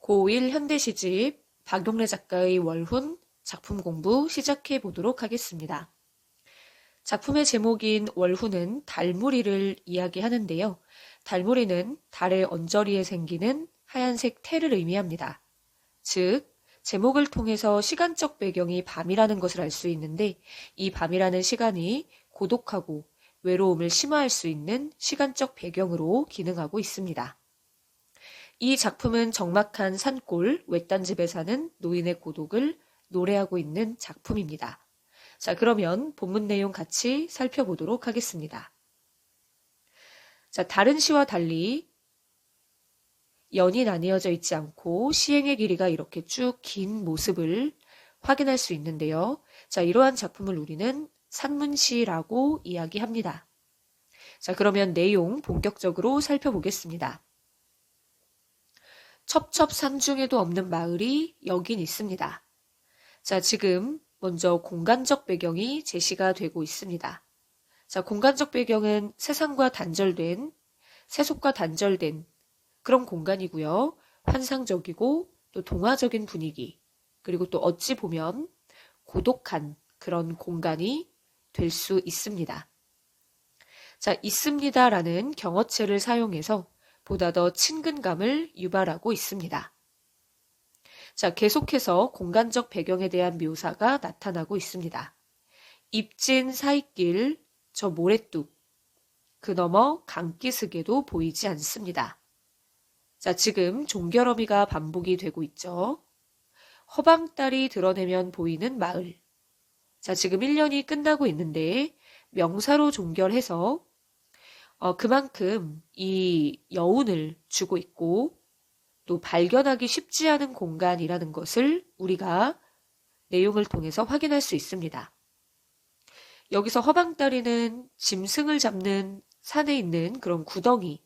고1 현대시집 박용래 작가의 월훈 작품 공부 시작해 보도록 하겠습니다. 작품의 제목인 월훈은 달무리를 이야기하는데요. 달무리는 달의 언저리에 생기는 하얀색 태를 의미합니다. 즉, 제목을 통해서 시간적 배경이 밤이라는 것을 알 수 있는데 이 밤이라는 시간이 고독하고 외로움을 심화할 수 있는 시간적 배경으로 기능하고 있습니다. 이 작품은 적막한 산골 외딴 집에 사는 노인의 고독을 노래하고 있는 작품입니다. 자, 그러면 본문 내용 같이 살펴보도록 하겠습니다. 자, 다른 시와 달리 연이 나뉘어져 있지 않고 시행의 길이가 이렇게 쭉 긴 모습을 확인할 수 있는데요. 자, 이러한 작품을 우리는 산문시라고 이야기합니다. 자, 그러면 내용 본격적으로 살펴보겠습니다. 첩첩산중에도 없는 마을이 여긴 있습니다. 자, 지금 먼저 공간적 배경이 제시가 되고 있습니다. 자, 공간적 배경은 세상과 단절된, 세속과 단절된 그런 공간이고요. 환상적이고 또 동화적인 분위기, 그리고 또 어찌 보면 고독한 그런 공간이 될 수 있습니다. 자, 있습니다라는 경어체를 사용해서 보다 더 친근감을 유발하고 있습니다. 자, 계속해서 공간적 배경에 대한 묘사가 나타나고 있습니다. 입진 사이길, 저 모래뚝, 그 너머 강기슭에도 보이지 않습니다. 자, 지금 종결어미가 반복이 되고 있죠. 허방딸이 드러내면 보이는 마을. 자, 지금 1년이 끝나고 있는데 명사로 종결해서 어, 그만큼 이 여운을 주고 있고 또 발견하기 쉽지 않은 공간이라는 것을 우리가 내용을 통해서 확인할 수 있습니다. 여기서 허방다리는 짐승을 잡는 산에 있는 그런 구덩이를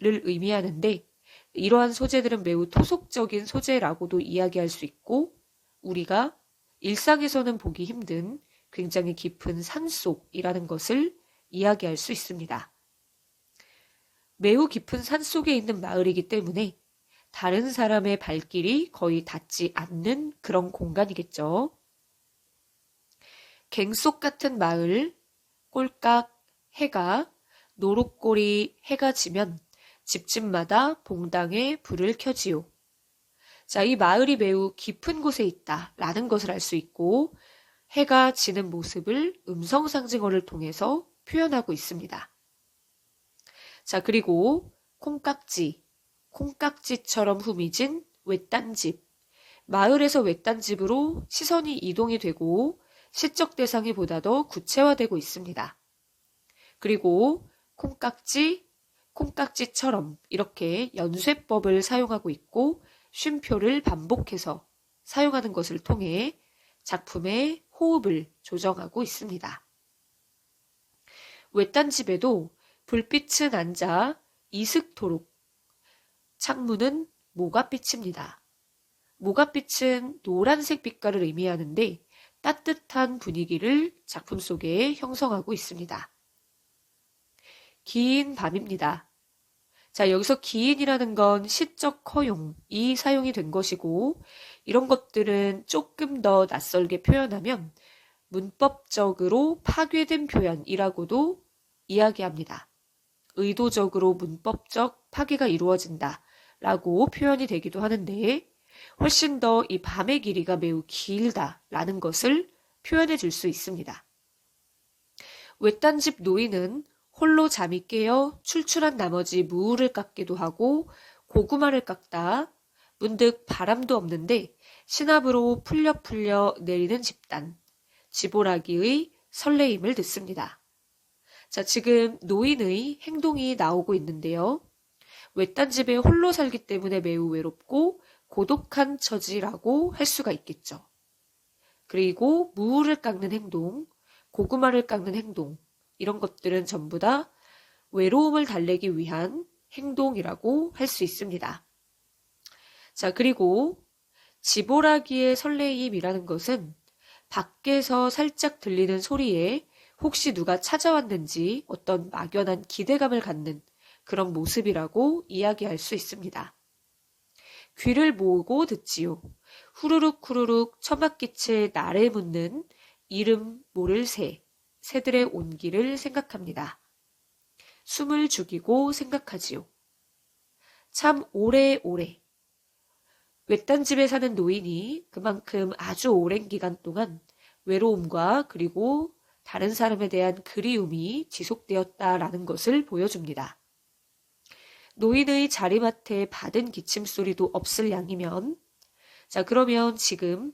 의미하는데 이러한 소재들은 매우 토속적인 소재라고도 이야기할 수 있고 우리가 일상에서는 보기 힘든 굉장히 깊은 산속이라는 것을 이야기할 수 있습니다. 매우 깊은 산 속에 있는 마을이기 때문에 다른 사람의 발길이 거의 닿지 않는 그런 공간이겠죠. 갱속 같은 마을, 꼴깍, 해가, 노릇꼬리 해가 지면 집집마다 봉당에 불을 켜지요. 자, 이 마을이 매우 깊은 곳에 있다 라는 것을 알 수 있고 해가 지는 모습을 음성 상징어를 통해서 표현하고 있습니다. 자, 그리고 콩깍지, 콩깍지처럼 후미진 외딴집. 마을에서 외딴집으로 시선이 이동이 되고 시적 대상이 보다 더 구체화되고 있습니다. 그리고 콩깍지, 콩깍지처럼 이렇게 연쇄법을 사용하고 있고 쉼표를 반복해서 사용하는 것을 통해 작품의 호흡을 조정하고 있습니다. 외딴집에도 불빛은 앉아 이슥토록 창문은 모가빛입니다. 모가빛은 노란색 빛깔을 의미하는데 따뜻한 분위기를 작품 속에 형성하고 있습니다. 긴 밤입니다. 자, 여기서 기인이라는 건 시적 허용이 사용이 된 것이고, 이런 것들은 조금 더 낯설게 표현하면 문법적으로 파괴된 표현이라고도 이야기합니다. 의도적으로 문법적 파괴가 이루어진다 라고 표현이 되기도 하는데 훨씬 더 이 밤의 길이가 매우 길다 라는 것을 표현해 줄 수 있습니다. 외딴집 노인은 홀로 잠이 깨어 출출한 나머지 무를 깎기도 하고 고구마를 깎다 문득 바람도 없는데 신압으로 풀려 풀려 내리는 집단, 지보라기의 설레임을 듣습니다. 자, 지금 노인의 행동이 나오고 있는데요. 외딴 집에 홀로 살기 때문에 매우 외롭고 고독한 처지라고 할 수가 있겠죠. 그리고 무를 깎는 행동, 고구마를 깎는 행동, 이런 것들은 전부 다 외로움을 달래기 위한 행동이라고 할 수 있습니다. 자, 그리고 지보라기의 설레임이라는 것은 밖에서 살짝 들리는 소리에 혹시 누가 찾아왔는지 어떤 막연한 기대감을 갖는 그런 모습이라고 이야기할 수 있습니다. 귀를 모으고 듣지요. 후루룩 후루룩 처박기채 날에 묻는 이름 모를 새, 새들의 온기를 생각합니다. 숨을 죽이고 생각하지요. 참 오래오래. 외딴 집에 사는 노인이 그만큼 아주 오랜 기간 동안 외로움과 그리고 다른 사람에 대한 그리움이 지속되었다라는 것을 보여줍니다. 노인의 자리맡에 받은 기침 소리도 없을 양이면 자 그러면 지금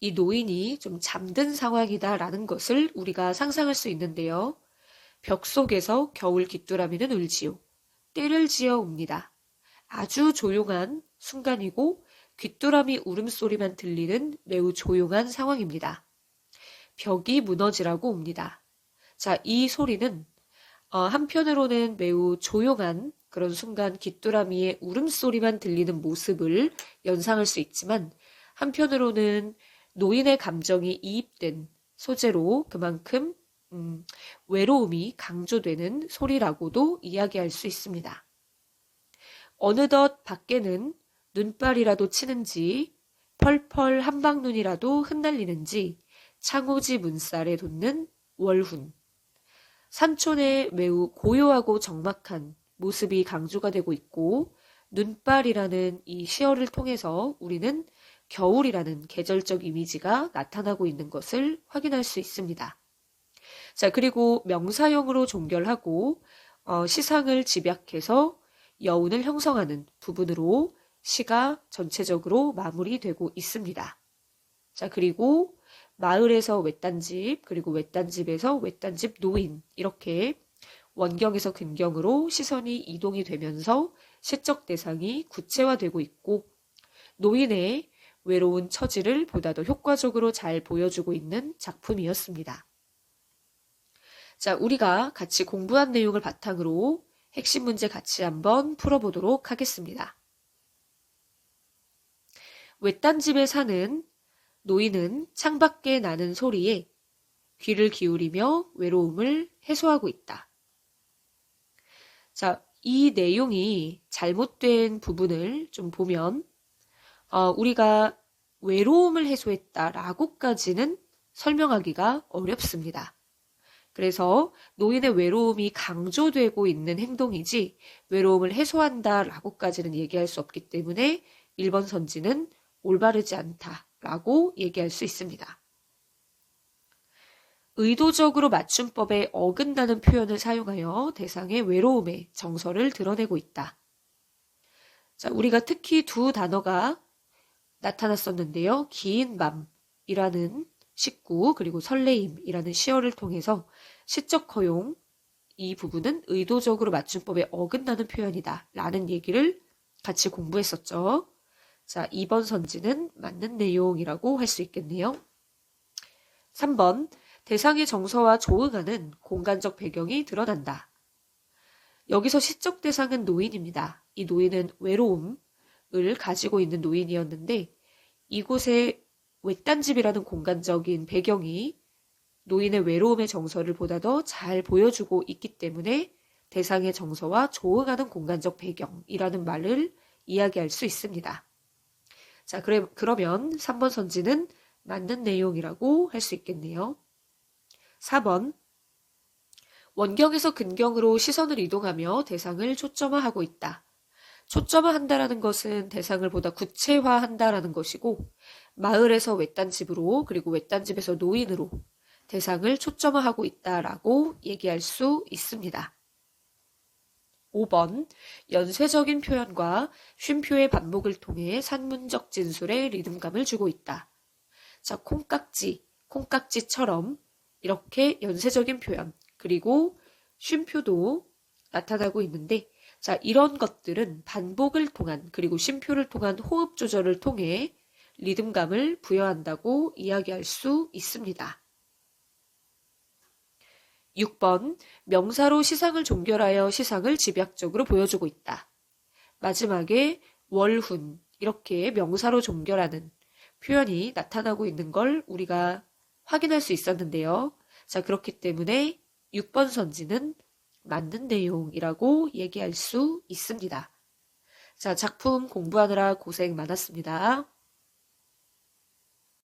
이 노인이 좀 잠든 상황이다라는 것을 우리가 상상할 수 있는데요. 벽 속에서 겨울 귀뚜라미는 울지요. 때를 지어 웁니다. 아주 조용한 순간이고 귀뚜라미 울음소리만 들리는 매우 조용한 상황입니다. 벽이 무너지라고 옵니다. 자, 이 소리는 어, 한편으로는 매우 조용한 그런 순간 귀뚜라미의 울음소리만 들리는 모습을 연상할 수 있지만 한편으로는 노인의 감정이 이입된 소재로 그만큼 음, 외로움이 강조되는 소리라고도 이야기할 수 있습니다. 어느덧 밖에는 눈발이라도 치는지 펄펄 한방눈이라도 흩날리는지 창호지 문살에 돋는 월훈. 삼촌의 매우 고요하고 적막한 모습이 강조가 되고 있고 눈발이라는 이 시어를 통해서 우리는 겨울이라는 계절적 이미지가 나타나고 있는 것을 확인할 수 있습니다. 자, 그리고 명사형으로 종결하고 어, 시상을 집약해서 여운을 형성하는 부분으로 시가 전체적으로 마무리되고 있습니다. 자, 그리고 마을에서 외딴집, 그리고 외딴집에서 외딴집 노인, 이렇게 원경에서 근경으로 시선이 이동이 되면서 시적 대상이 구체화되고 있고, 노인의 외로운 처지를 보다 더 효과적으로 잘 보여주고 있는 작품이었습니다. 자, 우리가 같이 공부한 내용을 바탕으로 핵심 문제 같이 한번 풀어보도록 하겠습니다. 외딴 집에 사는 노인은 창밖에 나는 소리에 귀를 기울이며 외로움을 해소하고 있다. 자, 이 내용이 잘못된 부분을 좀 보면, 어, 우리가 외로움을 해소했다라고까지는 설명하기가 어렵습니다. 그래서 노인의 외로움이 강조되고 있는 행동이지 외로움을 해소한다라고까지는 얘기할 수 없기 때문에 1번 선지는 올바르지 않다. 라고 얘기할 수 있습니다. 의도적으로 맞춤법에 어긋나는 표현을 사용하여 대상의 외로움의 정서를 드러내고 있다. 자, 우리가 특히 두 단어가 나타났었는데요. 긴 밤이라는 식구 그리고 설레임이라는 시어를 통해서 시적 허용 이 부분은 의도적으로 맞춤법에 어긋나는 표현이다 라는 얘기를 같이 공부했었죠. 자, 2번 선지는 맞는 내용이라고 할 수 있겠네요. 3번, 대상의 정서와 조응하는 공간적 배경이 드러난다. 여기서 시적 대상은 노인입니다. 이 노인은 외로움을 가지고 있는 노인이었는데 이곳에 외딴 집이라는 공간적인 배경이 노인의 외로움의 정서를 보다 더 잘 보여주고 있기 때문에 대상의 정서와 조응하는 공간적 배경이라는 말을 이야기할 수 있습니다. 자, 그래, 그러면 3번 선지는 맞는 내용이라고 할 수 있겠네요. 4번. 원경에서 근경으로 시선을 이동하며 대상을 초점화하고 있다. 초점화한다라는 것은 대상을 보다 구체화한다라는 것이고 마을에서 외딴 집으로 그리고 외딴 집에서 노인으로 대상을 초점화하고 있다라고 얘기할 수 있습니다. 5번 연쇄적인 표현과 쉼표의 반복을 통해 산문적 진술에 리듬감을 주고 있다. 자, 콩깍지, 콩깍지처럼 이렇게 연쇄적인 표현, 그리고 쉼표도 나타나고 있는데, 자, 이런 것들은 반복을 통한, 그리고 쉼표를 통한 호흡 조절을 통해 리듬감을 부여한다고 이야기할 수 있습니다. 6번 명사로 시상을 종결하여 시상을 집약적으로 보여주고 있다. 마지막에 월훈 이렇게 명사로 종결하는 표현이 나타나고 있는 걸 우리가 확인할 수 있었는데요. 자, 그렇기 때문에 6번 선지는 맞는 내용이라고 얘기할 수 있습니다. 자, 작품 공부하느라 고생 많았습니다.